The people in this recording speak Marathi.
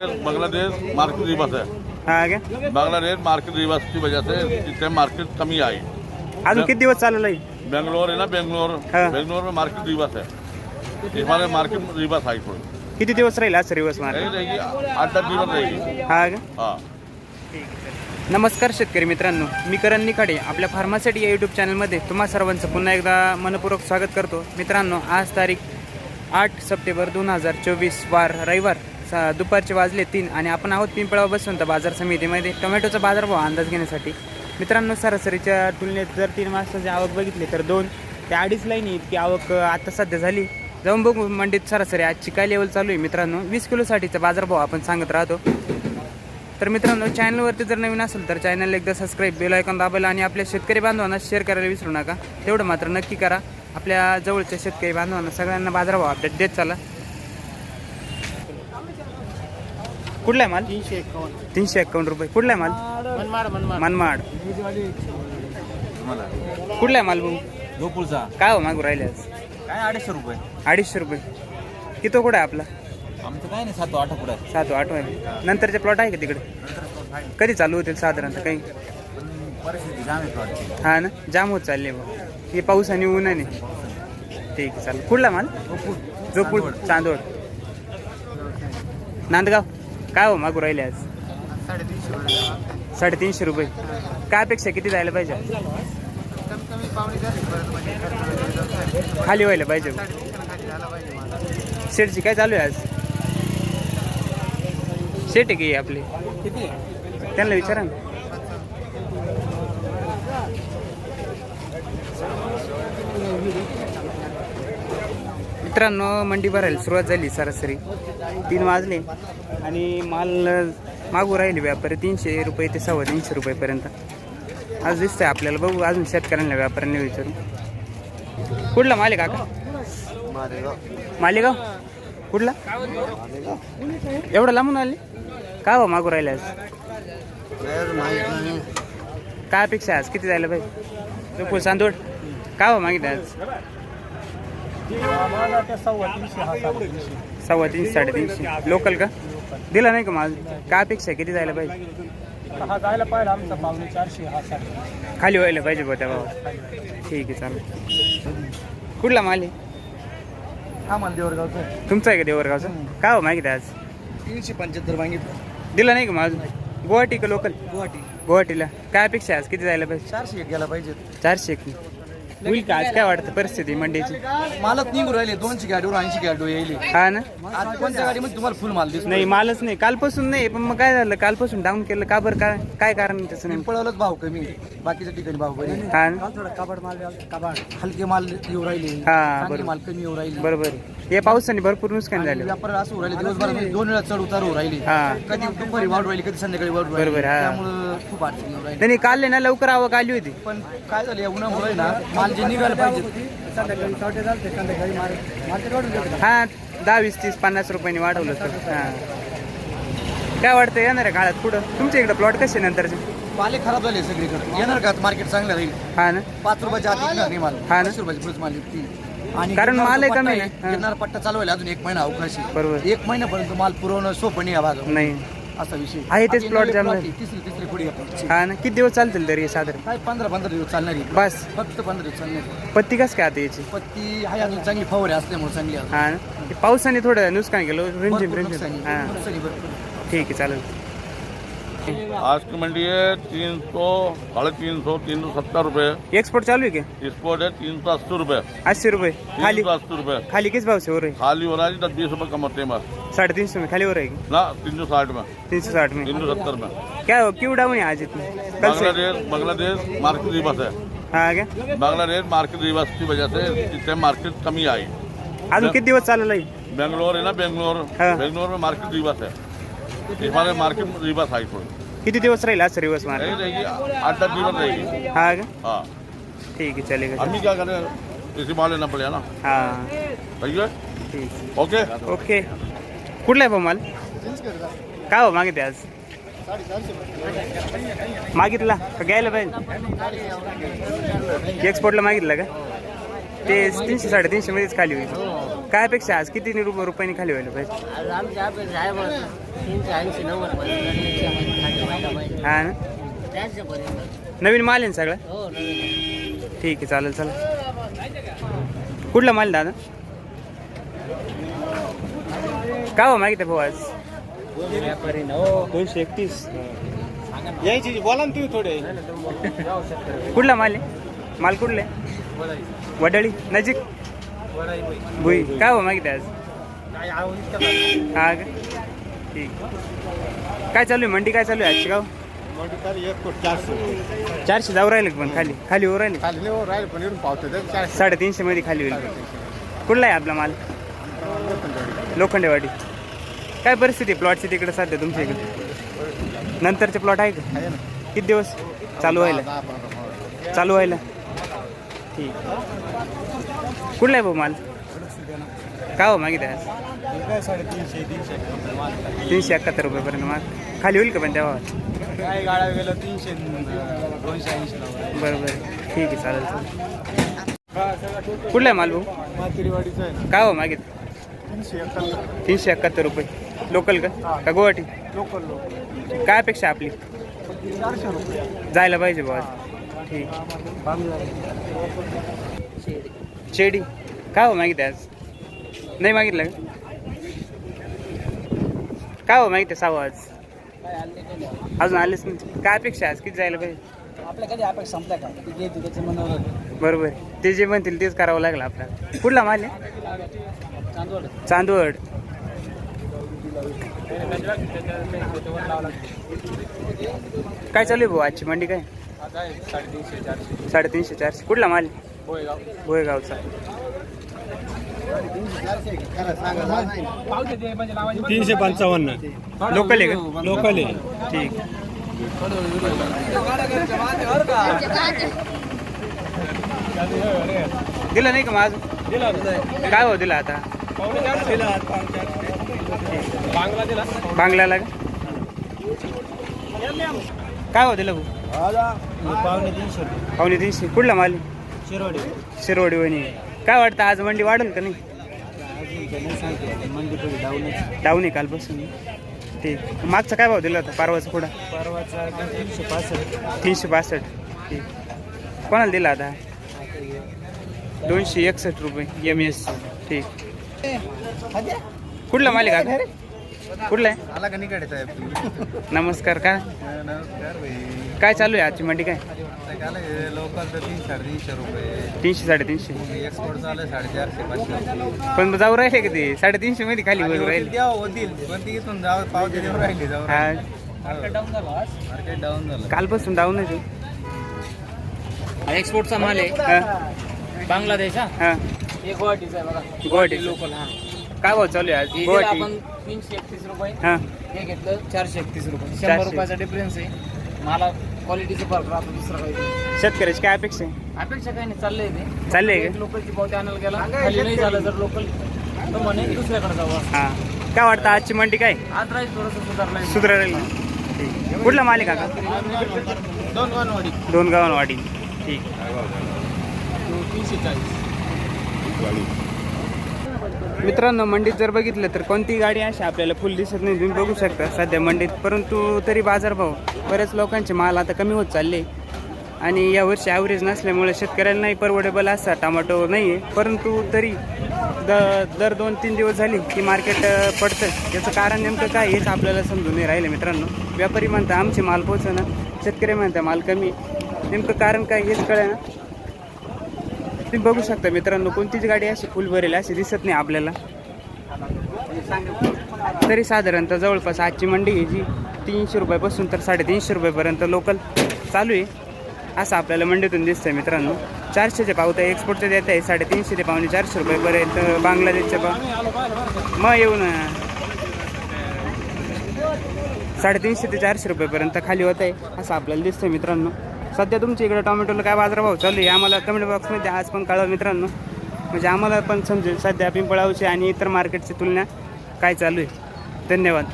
बांग्लादेश मार्केट रिवर्स है हा का? बांग्लादेश मार्केट रिवर्स की वजह से इससे मार्केट कमी आई अजून किती दिवस चालू आहे बेंगलोर है ना बेंगलोर. हाँ। बेंगलोर में मार्केट रिवर्स है हमारे मार्केट रिवर्स आई थोड़ी किती दिवस राहील आज रिवर्स मार यही रहेगी आठ दस दिवस रहेगी हा का? हाँ. नमस्कार शेतकरी मित्रांनो मी करण निखाडे आपल्या फार्मासिटी या यूट्यूब चॅनलमध्ये तुम्हा सर्वांचं पुन्हा एकदा मनपूर्वक स्वागत करतो. मित्रांनो आज तारीख आठ सप्टेंबर दोन हजार चोवीस वार रविवार. सा दुपारचे वाजले तीन आणि आपण आहोत पिंपळा बसवंत बाजार समितीमध्ये. टोमॅटोचा बाजारभाव अंदाज घेण्यासाठी. मित्रांनो सरासरीच्या तुलनेत जर तीन मासाची आवक बघितली तर दोन ते अडीच लाईनी इतकी आवक आता सध्या झाली. जाऊन बघू मंडीत सरासरी आजची काय लेवल चालू आहे. मित्रांनो वीस किलोसाठीचा बाजारभाव आपण सांगत राहतो. तर मित्रांनो चॅनलवरती जर नवीन असेल तर चॅनल एकदा सबस्क्राईब बेल ऐकून दाबायला आणि आपल्या शेतकरी बांधवांना शेअर करायला विसरू नका. तेवढं मात्र नक्की करा. आपल्या जवळच्या शेतकरी बांधवांना सगळ्यांना बाजारभाव अपडेट देत चला. कुठला आहे माल? तीनशे एकावन्न. तीनशे एक्कावन्न रुपये. कुठला आहे माल? मनमाड मनमाड. मनमाड. कुठला आहे माल भाऊ? गोकुळचा काय हो मागू राहिले आज? काय अडीचशे रुपये? अडीचशे रुपये. किती कुठं आहे आपला? आमचं काय नाही सात आठ पुढे सात आठ आहे. नंतरचे प्लॉट आहे का तिकडे? कधी चालू होतील साधारणतः काही? परिस्थिती जाम आहे प्लॉटची हा ना? जाम होत चालले बा हे पाऊस आणि ऊन आहे ठीक आहे चालेल. कुठला माल? जोपूर चांदोड नांदगाव. काय हो मागू राहिले आज? साडेतीनशे साडेतीनशे रुपये. काय अपेक्षा? किती जायला पाहिजे? कमी कमी पावणे खाली व्हायला पाहिजे. शेटची काय चालू आहे आज? शेट आहे की आपले? किती? त्यांना विचारा ना. मित्रांनो मंडी भरायला सुरुवात झाली सरासरी. तीन वाजले आणि माल मागू राहिले व्यापारी तीनशे रुपये ते सव्वा तीनशे रुपयेपर्यंत आज दिसतंय आपल्याला. बघू अजून शेतकऱ्यांना व्यापाऱ्यांना विचारू. कुठला माल आहे काका मालेगाव कुठला? एवढं लांबून आले? का हो मागू राहिले आज? काय अपेक्षा आज? किती जायला पाहिजे? तो चांदोड का हो मागितलं आज? सव्वा तीनशे साडेतीनशे. लोकल का? दिला नाही का माझ काय अपेक्षा आहे? किती जायला पाहिजे? हा जायला पाहिजे आमचा पावणे चारशे हा साडे खाली व्हायला पाहिजे बा त्या भावा ठीक आहे चालेल. कुठला माल आहे? हा मला देवरगावचं तुमचा आहे का देवरगावचा? काय हो मागितलं आज? तीनशे पंच्याहत्तर मागितलं. दिला नाही का माझ गुवाहाटी का लोकल गुवाहाटी. गुवाहाटीला. काय अपेक्षा आहे आज? किती जायला पाहिजे? चारशे एक गेला पाहिजे. चारशे एक. होईल का? आज काय वाटतं परिस्थिती मंडीची मालच निघू राहिले. दोनशे गाडीवर ऐंशी गाडीवर येईल हा ना? आज कोणत्या गाडीमध्ये तुम्हाला फुल माल दिसतो नाही मालच नाही. कालपासून नाही पण मग काय झालं? कालपासून डाऊन केलं. का बरं? काय काय कारण आहे त्याचं नाही पिंपळावरच भाव कमी. बाकीच्या ठिकाणी भाव कमी. हा ना? थोडा कबाड माल कबाड. हलके माल येऊ राहिले. हा, चांगले बरोबर. माल कमी येऊ राहिले. बरोबर आहे. हे पावसाने भरपूर नुकसान झालं. व्यापार असं होऊ राहिले. दिवसभरामध्ये दोन वेळा चढ उतार होऊ राहिले. हा. कधी दुपारी वाढ राहिली कधी संध्याकाळी वाढ राहिली. बरोबर, हा. त्यामुळं खूप अडचण येऊ राहिली त्यांनी काल ना लवकर आवक आली होती. पण काय झालं या उन्हामुळे ना माल जे निघायला पाहिजे. हा दहा वीस तीस पन्नास रुपयांनी वाढवलं तर हा. काय वाटतं येणार आहे काळात पुढं? तुमच्या इकडे प्लॉट कसे नंतरचे? माले खराब झाले सगळीकडे. येणार का? मार्केट चांगलं राहील. हा ना. पाच रुपयाच्या आत विकणार नाही माल. हा ना. पाचशे रुपयाची पुढे माल विकतील आणि कारण गिरणारा माल आहे पट्टा कमी. आहे, हा. गिरणारा पट्टा चालवायला अजून एक महिना अवकाश आहे. बरोबर. एक महिन्यापर्यंत माल पुरवणं सोपं नाही या भागात नाही. असा विषय. आहे तेच plot झाले. आहे, तिसरी तिसरी पुढे आहे. हा ना किती दिवस चालतील तरी हे साधारण? काय पंधरा पंधरा दिवस चालणार आहे. बस. फक्त पंधरा दिवस चालणार. पत्ती कस काय आता याची? पत्ती आहे अजून चांगली फवारे असल्यामुळे चांगली. हा ना. पावसाने थोडं नुकसान केलं. रिमझिम भरपूर रिमझिम नुकसानी हा. नुकसानी भरपूर. ठीक आहे चालेल. आज की मंडी है तीन सौ साढ़े तीन सौ तीन सौ सत्तर रूपए एक्सपोर्ट चालू आहे का स्पोर्ट है तीन सौ अस्सी रुपये। अस्सी रूपए खाली अस्सी रुपये। खाली किस भाव से हो रही है? खाली हो रहा है दस बीस रुपये कम होते हैं साढ़े तीन सौ में खाली हो रहेगी ना तीन सौ साठ में। तीन सौ साठ में। तीन सौ सत्तर में। क्या हो क्यों डाउन है आज इतने? बांग्लादेश बांग्लादेश मार्केट रिवर्स है हाँ क्या बांग्लादेश मार्केट रिवर्स की वजह से इससे मार्केट कमी आई। अजून किती दिवस चालू आहे बेंगलोर है ना बेंगलोर। हाँ। बेंगलोर में मार्केट दिवस है हमारे मार्केट रिवर्स आई थोड़ी किती दिवस राहील आज रिवर्स मार यही रहेगी आठ दस दिवस रहेगी हाँ क्या हाँ. ठीक है चलेगा हम ही क्या करें इसी माल लेना पड़ेगा ना? हाँ. सही है ठीक. ओके ओके कुठला आहे भाऊ माल? काय हो मागितले आज? मागितला? का घ्यायला पाहिजे? एक्सपोर्टला मागितलं का? ते तीनशे साडेतीनशे मध्येच खाली होईल. काय अपेक्षा आज किती रुपये रुपयांनी खाली व्हायला पाहिजे? आज आमच्या अपेक्षा आहे बघ तीनशे ऐंशी नव्वद पर्यंत खाली व्हायला पाहिजे. हा ना? पर्यंत. नवीन माल आहे ना सगळं? हो नवीन ठीक आहे चालेल चालेल. कुठला माल दादा? काय हो मागितलं भाऊ आज? दोनशे एकतीस. यायची बोला ना तुम्ही थोडे. कुठला माल आहे? माल कुठला आहे? वडाळी नजीक? भुई. काय हो मागितलं आज? हा का? ठीक. काय चालू आहे? मंडी काय चालू आहे आजची गाव? चारशे. जाऊ राहिले का पण? खाली? खाली होऊ राहिले? साडेतीनशे मध्ये खाली होईल. कुठला आहे आपला माल? लोखंडेवाडी. काय परिस्थिती प्लॉटची तिकडे सध्या तुमच्या इकडे? नंतरचे प्लॉट आहे का? किती दिवस? चालू व्हायला. चालू व्हायला? ठीक. कुठला आहे भाऊ माल? काय हो मागितलं? आज हे काय साडेतीनशे तीनशे तीनशे एकाहत्तर रुपयेपर्यंत माल. खाली होईल का पण तेव्हा? काय गाड्या गेलं तीनशे अं, दोनशे ऐंशी बरं बरं ठीक आहे चालेल चालेल. कुठला आहे माल भाऊ? मातिरीवाडीचं आहे. काय हो मागित तीनशे एकाहत्तर. तीनशे एकाहत्तर रुपये. लोकल का? का गुवाहाटी? लोकल लोक काय अपेक्षा आपली? चारशे रुपये. जायला पाहिजे बुवा ठीक शेडी. काय हो मागितलं आज? नाही मागितलं काय हो मागितलं सावं आज? अजून आलेच नाही. काय अपेक्षा आज? किती जायला पाहिजे? आपल्या कधी अपेक्षा संपल्या का? ती मनावर. बरोबर. ते जे म्हणतील तेच करावं लागलं आपल्याला. कुठला माल आहे? चांदवड. चांदवड. काय चालू आहे भाऊ? आजची मंडी काय? साडेतीनशे चारशे. साडेतीनशे चारशे. कुठला माल? भोयगावचा तीनशे पंचावन्न. लोकल आहे का? लोकल आहे. ठीक. दिला नाही का माझ काय हो दिला आता? बांगला दिला. बांगलाला काय हो दिलं भाऊ? पावणे तीनशे रुपये. पावणे तीनशे. कुठला माल? शिरोडी. शिरवडी वणी. काय वाटतं आज मंडी वाढेल का नाही? मंडी थोडी डाऊन डाऊन आहे कालपासून. ठीक मागचा काय भाव दिला होता परवाचा पुढा परवाचा तीनशे पासष्ट. तीनशे बासष्ट ठीक. कोणाला दिला आता? दोनशे एकसष्ट रुपये एम एस ठीक. कुठला मालिक का? कुठला आहे? नमस्कार का? नमस्कार भाई काय चालू आहे आजची मंडी काय? लोकल तर तीन साडेतीनशे रुपये तीनशे साडेतीनशे. एक्सपोर्ट चालू साडेचारशे पाचशे पण जाऊ राहिले का ते? साडेतीनशे मध्ये खाली वगैरे राहिले. द्या होतील पण ती इथून जाऊ पावती देऊन राहिली जाऊ हा. मार्केट डाऊन झालं मार्केट डाऊन झालं. कालपासून डाऊन आहे एक्सपोर्टचा माल आहे. हा. बांगलादेश हा? हा. हे गुवाहाटीचा आहे बघा. गुवाहाटी लोकल हा. काय भाव चालू आहे आज? दिलं गुवाहाटी. आपण तीनशे एकतीस रुपये. हा. हे घेतलं चारशे एकतीस रुपये. चारशे. शंभर रुपयाचा डिफरन्स आहे. मला क्वालिटीचा फरक राहतो दुसरा काही. शेतकऱ्याची काय अपेक्षा आहे? अपेक्षा काही नाही चाललंय ते. चाललंय का? लोकलची पावती आणायला गेला खाली नाही झालं तर लोकल तर म्हणे दुसऱ्याकडे जाऊ असं. हा. काय वाटतं आजची मंडी काय? आज राहील थोडंसं सुधारलंय. सुधारेल ठीक. कुठला मालिक काका दोन वनवाडी. दोन गावांवाडी. ठीक. तीनशे चाळीस. मित्रांनो मंडीत जर बघितलं तर कोणती गाडी अशी आपल्याला फुल दिसत नाही तुम्ही बघू शकता सध्या मंडीत. परंतु तरी बाजारभाव बऱ्याच लोकांचे माल आता कमी होत चालले. आणि यावर्षी ॲव्हरेज नसल्यामुळे शेतकऱ्यांनाही परवडेबल असा टमाटो नाही आहे परंतु तरी द दर दोन तीन दिवस झाली की मार्केट पडतं याचं कारण नेमकं काय हेच आपल्याला समजून नाही राहिलं मित्रांनो. व्यापारी म्हणता आमचे माल पोचणं शेतकरी म्हणता माल कमी नेमकं कारण काय हेच कळे ना तुम्ही बघू शकता मित्रांनो कोणतीच गाडी अशी फुल भरेल अशी दिसत नाही आपल्याला. तरी साधारणतः जवळपास आजची मंडी आहे जी तीनशे रुपयापासून तर साडेतीनशे रुपयापर्यंत लोकल चालू आहे. असं आपल्याला मंडीतून दिसतंय मित्रांनो. चारशेचे पावत्या एक्सपोर्टचे देत आहे साडेतीनशे ते पावणे चारशे रुपयापर्यंत बांगलादेशचे पाव मग येऊ ना साडेतीनशे ते चारशे रुपयापर्यंत खाली होत आहे असं आपल्याला दिसतंय मित्रांनो. सध्या तुमच्या इकडे टोमॅटोला काय बाजारभाव चालू आहे? आम्हाला कमेंट बॉक्समध्ये आज पण कळवा मित्रांनो. म्हणजे आम्हाला पण समजेल सध्या पिंपळावची आणि इतर मार्केटची तुलना काय चालू आहे. धन्यवाद.